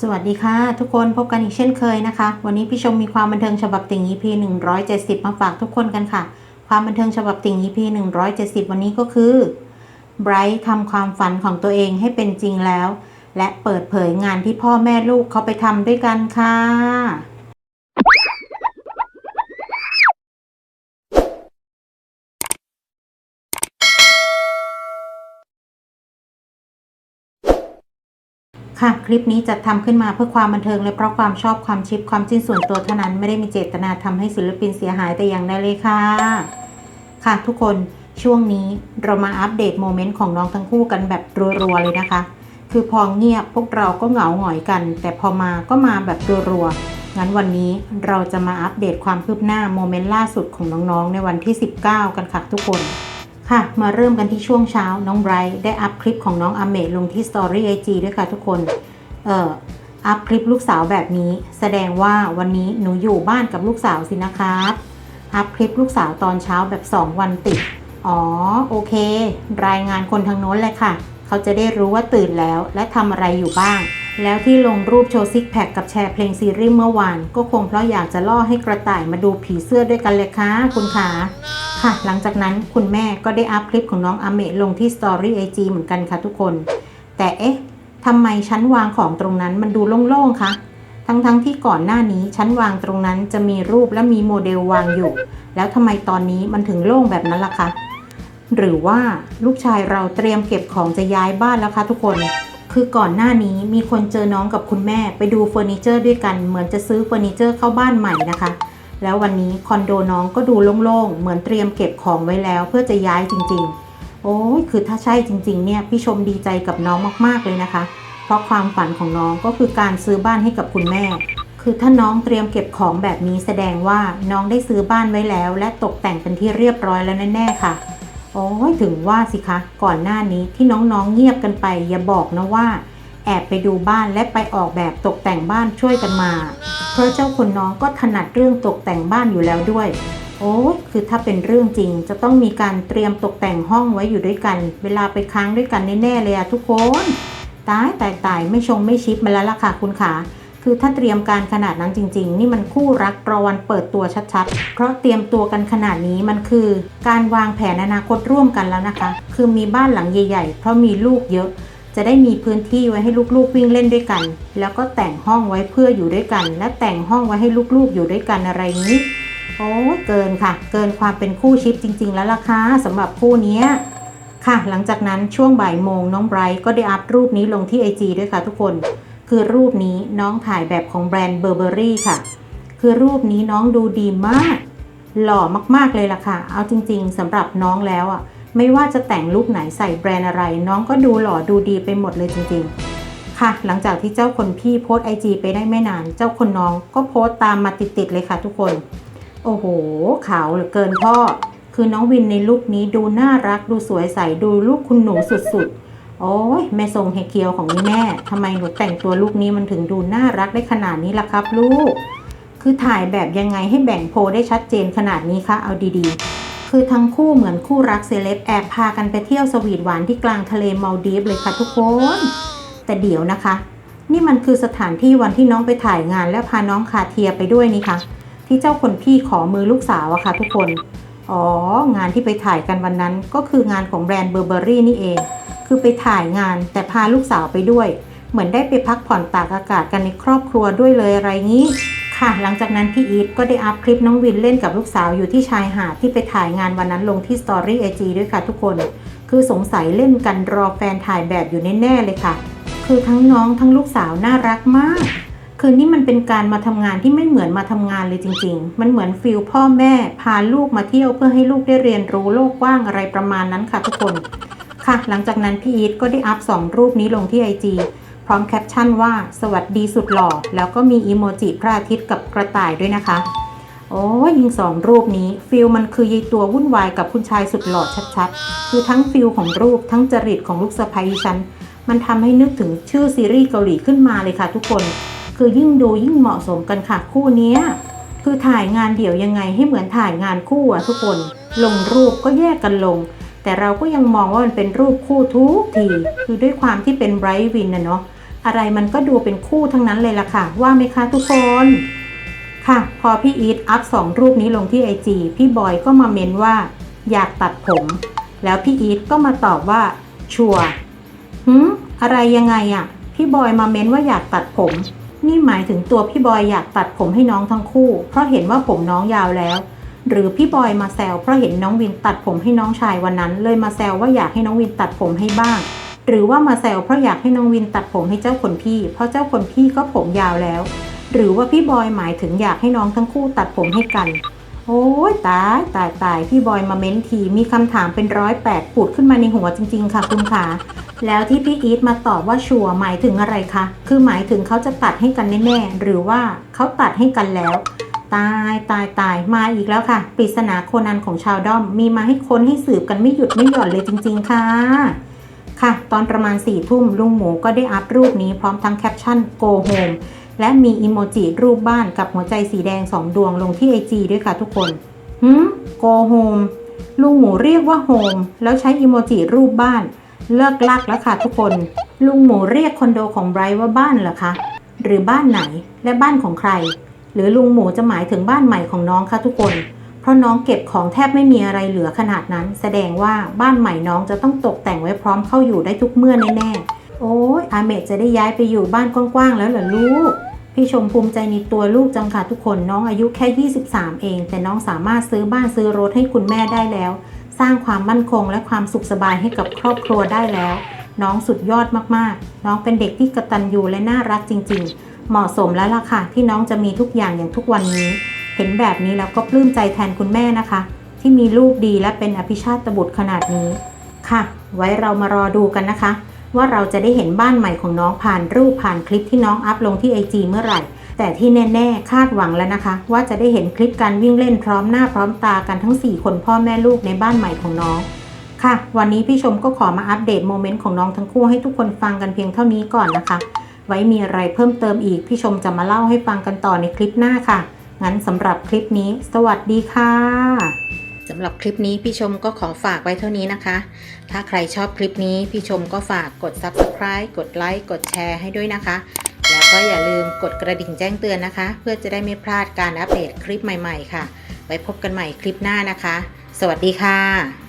สวัสดีค่ะ ทุกคนพบกันอีกเช่นเคยนะคะ วันนี้พี่ชมมีความบันเทิงฉบับติ่ง EP 170 มาฝากทุกคนกันค่ะ ความบันเทิงฉบับติ่ง EP 170 วันนี้ก็คือไบรท์ทำความฝันของตัวเองให้เป็นจริงแล้ว และเปิดเผยงานที่พ่อแม่ลูกเขาไปทำด้วยกันค่ะ ค่ะ คลิปนี้จัดทำขึ้นมาเพื่อความบันเทิง และเพราะความชอบความชิปความจิ้นส่วนตัวเท่านั้นไม่ได้มีเจตนาทำให้ศิลปินเสียหายแต่อย่างใดเลยค่ะ ค่ะทุกคนช่วงนี้เรามาอัปเดตโมเมนต์ของน้องทั้งคู่กันแบบรัวๆเลยนะคะ คือพอเงียบพวกเราก็เหงาหงอยกัน แต่พอมาก็มาแบบรัวๆงั้นวันนี้เราจะมาอัปเดตความคืบหน้าโมเมนต์ล่าสุดของน้องๆในวันที่ 19 กันค่ะทุกคน ค่ะ มาเริ่มกันที่ช่วงเช้าน้องไบรท์ได้อัพคลิปของน้องอเมะลงที่สตอรี่ไอจีด้วยค่ะทุกคน เอ่อ อัพคลิปลูกสาวแบบนี้ แสดงว่าวันนี้หนูอยู่บ้านกับลูกสาวสินะครับอัพคลิปลูกสาวตอนเช้าแบบ 2 วันติด อ๋อ โอเค รายงานคนทางโน้นเลยค่ะ เขาจะได้รู้ว่าตื่นแล้วและทำอะไรอยู่บ้าง แล้วที่ลงรูปโชว์ซิกแพคกับแชร์เพลงซีรีส์เมื่อวาน ก็คงเพราะอยากจะล่อให้กระต่ายมาดูผีเสื้อด้วยกันเลยค่ะคุณขาค่ะ หลังจากนั้นคุณแม่ก็ได้อัพคลิปของน้องอเมะลงที่สตอรี่ไอจเหมือนกันค่ะทุกคน แต่เอ๊ะทำไมชั้นวางของตรงนั้นมันดูโล่งๆคะทั้งๆที่ก่อนหน้านี้ชั้นวางตรงนั้นจะมีรูปและมีโมเดลวางอยู่ แล้วทำไมตอนนี้มันถึงโล่งแบบนั้นล่ะคะหรือว่าลูกชายเราเตรียมเก็บของจะย้ายบ้านแล้วคะทุกคน คือก่อนหน้านี้มีคนเจอน้องกับคุณแม่ไปดูเฟอร์นิเจอร์ด้วยกัน เหมือนจะซื้อเฟอร์นิเจอร์เข้าบ้านใหม่นะคะ แล้ววันนี้คอนโดน้องก็ดูโล่งๆ เหมือนเตรียมเก็บของไว้แล้ว เพื่อจะย้ายจริงๆ โอ้ยคือถ้าใช่จริงๆเนี่ยพี่ชมดีใจกับน้องมากๆเลยนะคะ เพราะความฝันของน้องก็คือการซื้อบ้านให้กับคุณแม่ คือถ้าน้องเตรียมเก็บของแบบนี้แสดงว่าน้องได้ซื้อบ้านไว้แล้ว และตกแต่งเป็นที่เรียบร้อยแล้วแน่ๆค่ะ โอ้ยถึงว่าสิคะ ก่อนหน้านี้ที่น้องๆเงียบกันไป อย่าบอกนะว่า แอบไปดูบ้านและไปออกแบบตกแต่งบ้านช่วยกันมา เพราะเจ้าคนน้องก็ถนัดเรื่องตกแต่งบ้านอยู่แล้วด้วย โอ้ยคือถ้าเป็นเรื่องจริงจะต้องมีการเตรียมตกแต่งห้องไว้อยู่ด้วยกัน เวลาไปค้างด้วยกันแน่ๆเลยอะทุกคน ตายตายตายไม่ชงไม่ชิปมาแล้วล่ะค่ะคุณขา คือถ้าเตรียมการขนาดนั้นจริง ๆ นี่มันคู่รักรอวันเปิดตัวชัดๆ เพราะเตรียมตัวกันขนาดนี้มันคือ การวางแผนอนาคตร่วมกันแล้วนะคะ คือมีบ้านหลังใหญ่ ๆ เพราะมีลูกเยอะ จะได้มีพื้นที่ไว้ให้ลูกๆวิ่งเล่นด้วยกัน แล้วก็แต่งห้องไว้เพื่ออยู่ด้วยกัน และแต่งห้องไว้ให้ลูกๆอยู่ด้วยกันอะไรนี้โอ้ยเกินค่ะ เกินความเป็นคู่ชิปจริง ๆ แล้วล่ะค่ะสำหรับคู่นี้ค่ะ หลังจากนั้นช่วงบ่ายโมงน้องไบรท์ก็ได้อัพรูปนี้ลงที่ IG ด้วยค่ะทุกคน คือรูปนี้น้องถ่ายแบบของแบรนด์เบอร์เบอรี่ค่ะ คือรูปนี้น้องดูดีมาก หล่อมากๆเลยล่ะค่ะ เอาจริง ๆสำหรับน้องแล้วอะ ไม่ว่าจะแต่งลุคไหนใส่แบรนด์อะไร น้องก็ดูหล่อดูดีไปหมดเลยจริง ๆ ค่ะ หลังจากที่เจ้าคนพี่โพสไอจีไปได้ไม่นาน เจ้าคนน้องก็โพสตตามมาติดๆเลยค่ะ ทุกคน โอ้โหขาวเหลือเกินพ่อ คือน้องวินในลุคนี้ดูน่ารักดูสวยใสดูลูกคุณหนูสุดๆ โอ้ยแม่ทรงเฮเคียวของนี่แม่ทำไมหนูแต่งตัวลูกนี้มันถึงดูน่ารักได้ขนาดนี้ล่ะครับลูก คือถ่ายแบบยังไงให้แบ่งโพได้ชัดเจนขนาดนี้คะเอาดีๆ คือทั้งคู่เหมือนคู่รักเซเลบแอบพากันไปเที่ยวสวีทหวานที่กลางทะเลมาลดีฟเลยค่ะทุกคน แต่เดี๋ยวนะคะ นี่มันคือสถานที่วันที่น้องไปถ่ายงานและพาน้องคาเทียไปด้วยนี่คะที่เจ้าคนพี่ขอมือลูกสาวอะค่ะ ทุกคน อ๋อ งานที่ไปถ่ายกันวันนั้นก็คืองานของแบรนด์เบอร์เบอรี่นี่เอง คือไปถ่ายงานแต่พาลูกสาวไปด้วย เหมือนได้ไปพักผ่อนตากอากาศกันในครอบครัวด้วยเลยอะไรงี้ ค่ะ หลังจากนั้นพี่อีทก็ได้อัพคลิปน้องวินเล่นกับลูกสาวอยู่ที่ชายหาดที่ไปถ่ายงานวันนั้นลงที่สตอรี่ไอจีด้วยค่ะทุกคน คือสงสัยเล่นกันรอแฟนถ่ายแบบอยู่แน่ๆเลยค่ะ คือทั้งน้องทั้งลูกสาวน่ารักมากคือนี่มันเป็นการมาทำงานที่ไม่เหมือนมาทำงานเลยจริง ๆ มันเหมือนฟิลพ่อแม่ พาลูกมาเที่ยวเพื่อให้ลูกได้เรียนรู้โลกกว้างอะไรประมาณนั้นค่ะทุกคน ค่ะ หลังจากนั้นพี่อีทก็ได้อัพสองรูปนี้ลงที่ไอจีพร้อมแคปชั่นว่าสวัสดีสุดหล่อ แล้วก็มีอีโมจิพระอาทิตย์กับกระต่ายด้วยนะคะ โอ้ยิงสองรูปนี้ฟิลมันคือยายตัววุ่นวายกับคุณชายสุดหล่อชัดๆ คือทั้งฟิลของรูปทั้งจริตของลูกสะใภ้ดิฉัน มันทำให้นึกถึงชื่อซีรีส์เกาหลีขึ้นมาเลยค่ะทุกคน คือยิ่งดูยิ่งเหมาะสมกันค่ะคู่นี้คือถ่ายงานเดี่ยวยังไงให้เหมือนถ่ายงานคู่อะทุกคน ลงรูปก็แยกกันลง แต่เราก็ยังมองว่ามันเป็นรูปคู่ทุกที คือด้วยความที่เป็นไบรท์วินนะเนาะ อะไรมันก็ดูเป็นคู่ทั้งนั้นเลยล่ะค่ะ ว่าไหมคะทุกคน ค่ะ พอพี่อีทอัพสองรูปนี้ลงที่ไอจีพี่บอยก็มาเมนว่าอยากตัดผม แล้วพี่อีทก็มาตอบว่าชัวหืมอะไรยังไงอะ พี่บอยมาเมนว่าอยากตัดผม นี่หมายถึงตัวพี่บอยอยากตัดผมให้น้องทั้งคู่ เพราะเห็นว่าผมน้องยาวแล้ว หรือพี่บอยมาแซวเพราะเห็นน้องวินตัดผมให้น้องชายวันนั้น เลยมาแซวว่าอยากให้น้องวินตัดผมให้บ้าง หรือว่ามาแซวเพราะอยากให้น้องวินตัดผมให้เจ้าคนพี่ เพราะเจ้าคนพี่ก็ผมยาวแล้ว หรือว่าพี่บอยหมายถึงอยากให้น้องทั้งคู่ตัดผมให้กัน โอ้ยตายตายตายพี่บอยมาเม้นทีมีคำถามเป็นร้อยแปดผุดขึ้นมาในหัวจริง ๆ ค่ะคุณขาแล้วที่พี่อีทมาตอบว่าชัวหมายถึงอะไรคะ คือหมายถึงเขาจะตัดให้กันแน่ๆหรือว่าเขาตัดให้กันแล้ว ตายตายตายมาอีกแล้วค่ะ ปริศนาโคนันของชาวด้อม มีมาให้ค้นให้สืบกันไม่หยุดไม่หย่อนเลยจริง ๆ ค่ะ ค่ะ ตอนประมาณ4ี่ทุ่มลุงหมูก็ได้อัพรูปนี้พร้อมทั้งแคปชั่น go home และมีอิโมจิรูปบ้านกับหัวใจสีแดงสองดวงลงที่ไอจีด้วยค่ะทุกคนหืม go home ลุงหมูเรียกว่า home แล้วใช้อิโมจิรูปบ้าน เลิกลักแล้วค่ะทุกคน ลุงหมูเรียกคอนโดของไบรท์ว่าบ้านเหรอคะ หรือบ้านไหนและบ้านของใคร หรือลุงหมูจะหมายถึงบ้านใหม่ของน้องคะทุกคน เพราะน้องเก็บของแทบไม่มีอะไรเหลือขนาดนั้น แสดงว่าบ้านใหม่น้องจะต้องตกแต่งไว้พร้อมเข้าอยู่ได้ทุกเมื่อแน่ๆ โอ้ยอาเมดจะได้ย้ายไปอยู่บ้านกว้างๆแล้วเหรอลูก พี่ชมภูมิใจในตัวลูกจังค่ะทุกคนน้องอายุแค่ 23 เอง แต่น้องสามารถซื้อบ้านซื้อรถให้คุณแม่ได้แล้ว สร้างความมั่นคงและความสุขสบายให้กับครอบครัวได้แล้ว น้องสุดยอดมากๆ น้องเป็นเด็กที่กระตัญญูและน่ารักจริง ๆ เหมาะสมแล้วล่ะค่ะ ที่น้องจะมีทุกอย่างอย่างทุกวันนี้ เห็นแบบนี้แล้วก็ปลื้มใจแทนคุณแม่นะคะ ที่มีลูกดีและเป็นอภิชาตบุตรขนาดนี้ ค่ะ ไว้เรามารอดูกันนะคะ ว่าเราจะได้เห็นบ้านใหม่ของน้องผ่านรูปผ่านคลิปที่น้องอัพลงที่ไอจีเมื่อไหร่แต่ที่แน่ๆ คาดหวังแล้วนะคะ ว่าจะได้เห็นคลิปการวิ่งเล่นพร้อมหน้าพร้อมตากันทั้ง 4 คนพ่อแม่ลูกในบ้านใหม่ของน้อง ค่ะ วันนี้พี่ชมก็ขอมาอัปเดตโมเมนต์ของน้องทั้งคู่ให้ทุกคนฟังกันเพียงเท่านี้ก่อนนะคะ ไว้มีอะไรเพิ่มเติมอีก พี่ชมจะมาเล่าให้ฟังกันต่อในคลิปหน้าค่ะ งั้นสำหรับคลิปนี้ สวัสดีค่ะสำหรับคลิปนี้พี่ชมก็ขอฝากไว้เท่านี้นะคะ ถ้าใครชอบคลิปนี้พี่ชมก็ฝากกด subscribe กดไลค์กดแชร์ให้ด้วยนะคะ แล้วก็อย่าลืมกดกระดิ่งแจ้งเตือนนะคะ เพื่อจะได้ไม่พลาดการอัปเดตคลิปใหม่ๆ ค่ะ ไว้พบกันใหม่คลิปหน้านะคะ สวัสดีค่ะ